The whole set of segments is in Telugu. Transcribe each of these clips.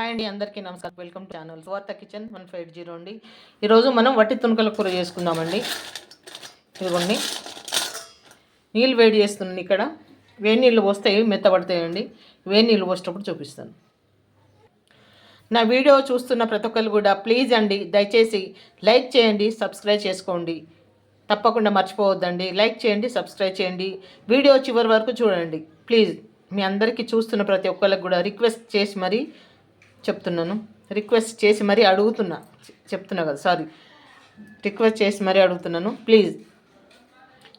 హాయ్ అండి అందరికీ నమస్కారం. Welcome to channel Suvartha kitchen one five zero అండి. ఈరోజు మనం వట్టి తునకల కూర చేసుకుందామండి. ఇదిగోండి. నీళ్ళు వేడి చేస్తున్నాను ఇక్కడ. వేడి నీళ్ళు పోస్తాయి మెత్తబడతాయండి? వేడి నీళ్ళు పోసేటప్పుడు చూపిస్తాను. నా వీడియో చూస్తున్న ప్రతి ఒక్కరు కూడా ప్లీజ్ అండి దయచేసి లైక్ చేయండి సబ్స్క్రైబ్ చేసుకోండి. తప్పకుండా మర్చిపోవద్దండి. లైక్ చేయండి సబ్స్క్రైబ్ చేయండి. వీడియో చివరి వరకు చూడండి. ప్లీజ్ మీ అందరికీ చూస్తున్న ప్రతి ఒక్కరికి కూడా రిక్వెస్ట్ చేసి మరీ చెప్తున్నాను. రిక్వెస్ట్ చేసి మరీ అడుగుతున్నా. చెప్తున్నా కదా సారీ రిక్వెస్ట్ చేసి మరీ అడుగుతున్నాను. ప్లీజ్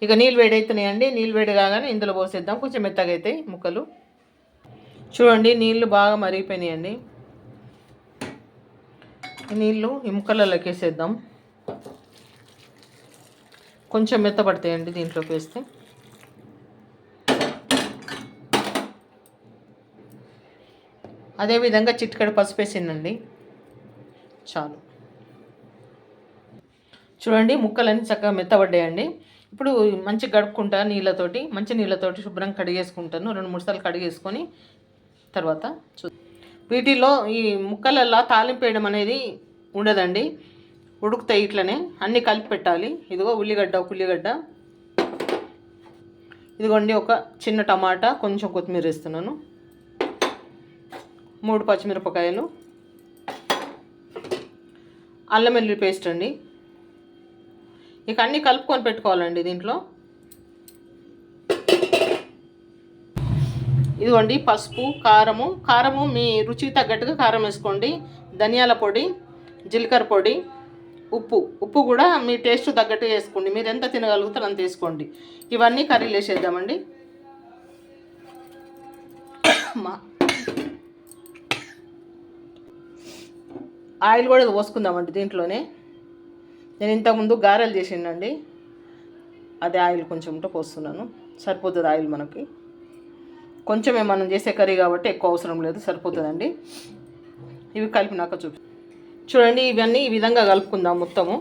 ఇక నీళ్ళు వేడవుతున్నాయండి నీళ్ళు వేడి కాగానే ఇందులో పోసేద్దాం. కొంచెం మెత్తగా అవుతాయి ముక్కలు. చూడండి నీళ్ళు బాగా మరిగిపోయినాయండి. నీళ్ళు ఈ ముక్కలలోకి వేసేద్దాం. కొంచెం మెత్తపడతాయండి దీంట్లోకి వేస్తే. అదేవిధంగా చిట్కడ పసుపు వేసిందండి. చాలు. చూడండి ముక్కలన్నీ చక్కగా మెత్తబడ్డాయండి. ఇప్పుడు మంచి గడుపుకుంటా నీళ్ళతోటి మంచి నీళ్ళతోటి శుభ్రం కడిగేసుకుంటాను. రెండు మూడు సార్లు కడిగేసుకొని తర్వాత చూ వీటిలో ఈ ముక్కలల్లో తాలింపు వేయడం అనేది ఉండదండి. ఉడుకుతాయి ఇట్లనే. అన్నీ కలిపి పెట్టాలి. ఇదిగో ఉల్లిగడ్డ ఒక ఉల్లిగడ్డ. ఇదిగోండి ఒక చిన్న టమాటా కొంచెం కొత్తిమీర వేస్తున్నాను. మూడు పచ్చిమిరపకాయలు. అల్లం వెల్లుల్లి పేస్ట్ అండి. ఇక అన్నీ కలుపుకొని పెట్టుకోవాలండి దీంట్లో. ఇదిగోండి పసుపు కారము. కారము మీ రుచికి తగ్గట్టుగా కారం వేసుకోండి. ధనియాల పొడి జీలకర్ర పొడి ఉప్పు. ఉప్పు కూడా మీ టేస్ట్ తగ్గట్టుగా వేసుకోండి. మీరు ఎంత తినగలుగుతారో అంత వేసుకోండి. ఇవన్నీ కర్రీలు వేసేద్దామండి. మా ఆయిల్ కూడా పోసుకుందామండి దీంట్లోనే. నేను ఇంతకుముందు గారెలు చేసిండండి. అదే ఆయిల్ కొంచెం ఉంటే పోస్తున్నాను. సరిపోతుంది ఆయిల్ మనకి. కొంచెమే మనం చేసే కర్రీ కాబట్టి ఎక్కువ అవసరం లేదు సరిపోతుందండి. ఇవి కలిపినాక చూపి చూడండి ఇవన్నీ ఈ విధంగా కలుపుకుందాం మొత్తము.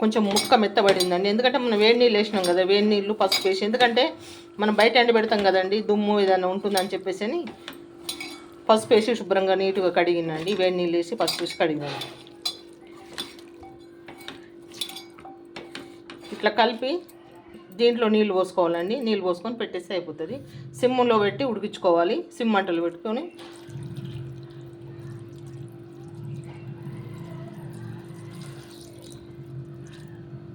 కొంచెం ముక్క మెత్తబడిందండి. ఎందుకంటే మనం వేడి నీళ్ళు వేసినాం కదా వేడి నీళ్ళు పసుపు వేసి ఎందుకంటే మనం బయట ఎండ పెడతాం కదండి దుమ్ము ఏదైనా ఉంటుందని చెప్పేసి అని పసుపు వేసి శుభ్రంగా నీట్గా కడిగినండి. వేడి నీళ్ళు వేసి పసుపు వేసి కడిగినండి ఇట్లా కలిపి దీంట్లో నీళ్ళు పోసుకోవాలండి. నీళ్ళు పోసుకొని పెట్టేస్తే అయిపోతుంది. సిమ్లో పెట్టి ఉడికించుకోవాలి. సిమ్ మంటలు పెట్టుకొని.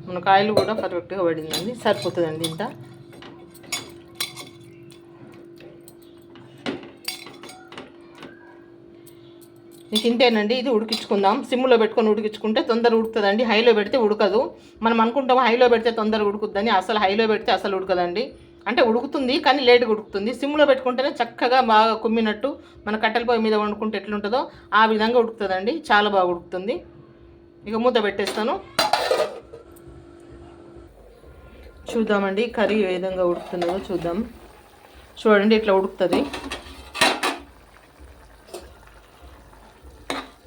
మన కాయలు కూడా పర్ఫెక్ట్గా పడిందండి. సరిపోతుందండి ఇంత. ఇంక తింటేనండి ఇది ఉడికించుకుందాం. సిమ్లో పెట్టుకొని ఉడికించుకుంటే తొందర ఉడుకుతుందండి. హైలో పెడితే ఉడకదు. మనం అనుకుంటాం హైలో పెడితే తొందరగా ఉడుకుద్దని? అసలు హైలో పెడితే అసలు ఉడకదండి. అంటే ఉడుకుతుంది కానీ లేట్గా ఉడుకుతుంది. సిమ్లో పెట్టుకుంటేనే చక్కగా బాగా కుమ్మినట్టు మన కట్టెల పొయ్యి మీద వండుకుంటే ఎట్లుంటుందో ఆ విధంగా ఉడుకుతుందండి. చాలా బాగా ఉడుకుతుంది. ఇక మూత పెట్టేస్తాను. చూద్దామండి కర్రీ ఏ విధంగా ఉడుకుతున్నదో చూద్దాం. చూడండి ఇట్లా ఉడుకుతుంది.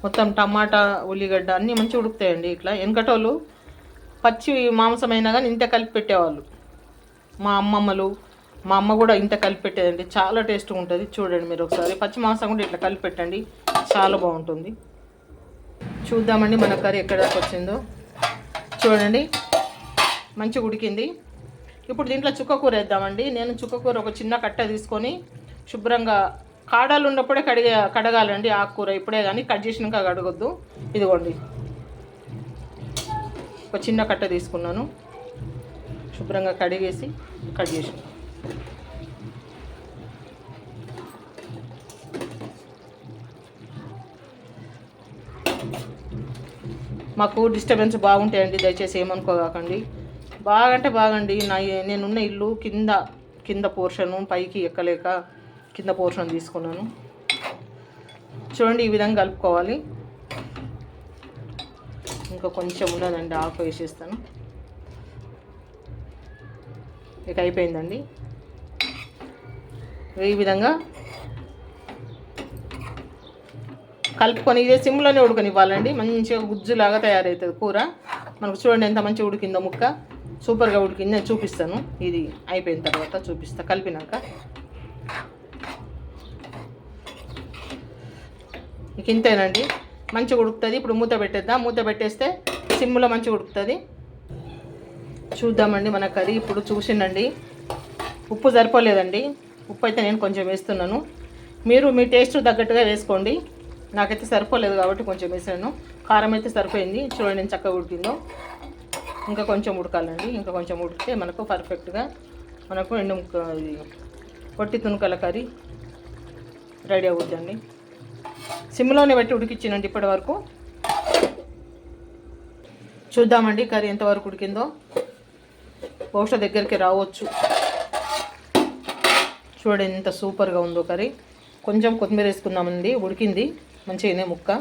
మొత్తం టమాటా ఉల్లిగడ్డ అన్నీ మంచిగా ఉడుకుతాయండి ఇట్లా. వెనకటోళ్ళు పచ్చి మాంసమైనా కానీ ఇంత కలిపి పెట్టేవాళ్ళు. మా అమ్మమ్మలు మా అమ్మ కూడా ఇంత కలిపి పెట్టేదండి. చాలా టేస్ట్గా ఉంటుంది. చూడండి మీరు ఒకసారి. పచ్చి మాంసం కూడా ఇట్లా కలిపి పెట్టండి. చాలా బాగుంటుంది. చూద్దామండి మన కర్రీ ఎక్కడ దాకా వచ్చిందో. చూడండి. మంచిగా ఉడికింది. ఇప్పుడు దీంట్లో చుక్కకూర వేద్దామండి. నేను చుక్క కూర ఒక చిన్న కట్ట తీసుకొని శుభ్రంగా కాడాలు ఉన్నప్పుడే కడిగే కడగాలండి ఆకుకూర. ఇప్పుడే కానీ కట్ చేసినాక కడగొద్దు. ఇదిగోండి. ఒక చిన్న కట్ట తీసుకున్నాను. శుభ్రంగా కడిగేసి కట్ చేసి మాకు డిస్టర్బెన్స్ బాగుంటాయండి దయచేసి ఏమనుకోకండి. బాగా అంటే బాగండి. నా నేనున్న ఇల్లు కింద కింద పోర్షను పైకి ఎక్కలేక కింద పోర్షన్ తీసుకున్నాను. చూడండి ఈ విధంగా కలుపుకోవాలి. ఇంకా కొంచెం ఉన్నదండి ఆకు వేసేస్తాను. ఇక అయిపోయిందండి. ఈ విధంగా కలుపుకొని ఇదే సిమ్లోనే ఉడకనివ్వాలండి. మంచిగా గుజ్జులాగా తయారవుతుంది కూర. మనకు చూడండి ఎంత మంచిగా ఉడికిందో ముక్క. సూపర్గా ఉడికింది. నేను చూపిస్తాను. ఇది అయిపోయిన తర్వాత చూపిస్తా. కలిపినాక. ఇక ఇంతేనండి. మంచిగా ఉడుకుతుంది. ఇప్పుడు మూత పెట్టేద్దాం. మూత పెట్టేస్తే సిమ్లో మంచిగా ఉడుకుతుంది. చూద్దామండి మన కర్రీ. ఇప్పుడు చూసిండండి. ఉప్పు సరిపోలేదండి. ఉప్పు అయితే నేను కొంచెం వేస్తున్నాను. మీరు మీ టేస్ట్ తగ్గట్టుగా వేసుకోండి. నాకైతే సరిపోలేదు కాబట్టి కొంచెం వేసాను. కారం అయితే సరిపోయింది. చూడండి నేను చక్కగా ఉడికిందో. ఇంకా కొంచెం ఉడకాలండి. ఇంకా కొంచెం ఉడికితే మనకు పర్ఫెక్ట్గా మనకు ఎండు ముక్క ఇది పొట్టి తునుకల కర్రీ రెడీ అవుతుందండి సిమ్లోనే పెట్టి ఉడికిచ్చానండి ఇప్పటి వరకు చూద్దామండి కర్రీ ఎంతవరకు ఉడికిందో. బహుశా దగ్గరికి రావచ్చు. చూడండి ఎంత సూపర్గా ఉందో కర్రీ. కొంచెం కొత్తిమీర వేసుకుందామండి. ఉడికింది. మంచిగానే ముక్క.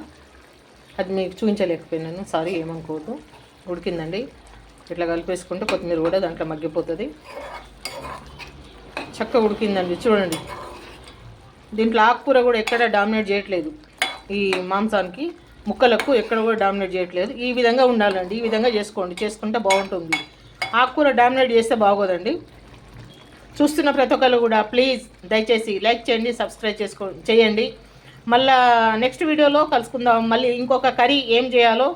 అది మీకు చూపించలేకపోయినాను. సారీ ఏమనుకోవద్దు. ఉడికిందండి. ఇట్లా కలిపేసుకుంటే కొత్తిమీర కూడా దాంట్లో మగ్గిపోతుంది. చక్కగా ఉడికిందండి. చూడండి. దీంట్లో ఆకుకూర కూడా ఎక్కడ డామినేట్ చేయట్లేదు ఈ మాంసానికి. ముక్కలకు ఎక్కడ కూడా డామినేట్ చేయట్లేదు. ఈ విధంగా ఉండాలండి. ఈ విధంగా చేసుకోండి. చేసుకుంటే బాగుంటుంది. ఆకుకూర డామినేట్ చేస్తే బాగోదండి. చూస్తున్న ప్రతి ఒక్కరు కూడా ప్లీజ్ దయచేసి లైక్ చేయండి సబ్స్క్రైబ్ చేసుకో చేయండి. మళ్ళా నెక్స్ట్ వీడియోలో కలుసుకుందాం. మళ్ళీ ఇంకొక కర్రీ ఏం చేయాలో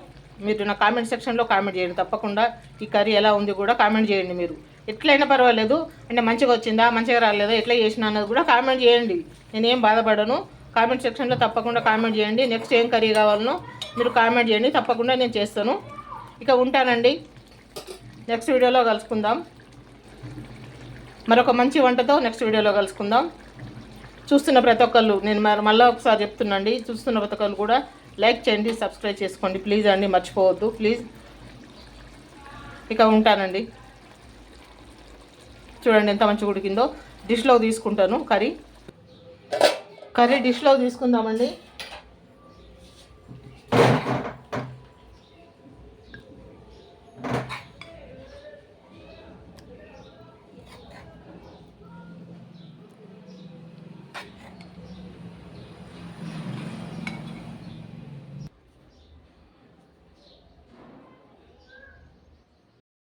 మీరు నా కామెంట్ సెక్షన్లో కామెంట్ చేయండి తప్పకుండా. ఈ కర్రీ ఎలా ఉంది కూడా కామెంట్ చేయండి మీరు. ఎట్లయినా పర్వాలేదు. అంటే మంచిగా వచ్చిందా మంచిగా రాలేదా ఎట్లా చేసిన అన్నది కూడా కామెంట్ చేయండి. నేనేం బాధపడను. కామెంట్ సెక్షన్లో తప్పకుండా కామెంట్ చేయండి. నెక్స్ట్ ఏం కర్రీ కావాలనో మీరు కామెంట్ చేయండి. తప్పకుండా నేను చేస్తాను. ఇక ఉంటానండి. నెక్స్ట్ వీడియోలో కలుసుకుందాం. మరొక మంచి వంటతో నెక్స్ట్ వీడియోలో కలుసుకుందాం. చూస్తున్న ప్రతి ఒక్కళ్ళు నేను మరి మళ్ళీ ఒకసారి చెప్తున్నాండి. చూస్తున్న ప్రతి ఒక్కళ్ళు కూడా లైక్ చేయండి సబ్స్క్రైబ్ చేసుకోండి. ప్లీజ్ అండి మర్చిపోవద్దు. ప్లీజ్ ఇక ఉంటానండి. చూడండి ఎంత మంచిగా ఉడికిందో. డిష్లో తీసుకుంటాను కర్రీ. కర్రీ డిష్లో తీసుకుందామండి.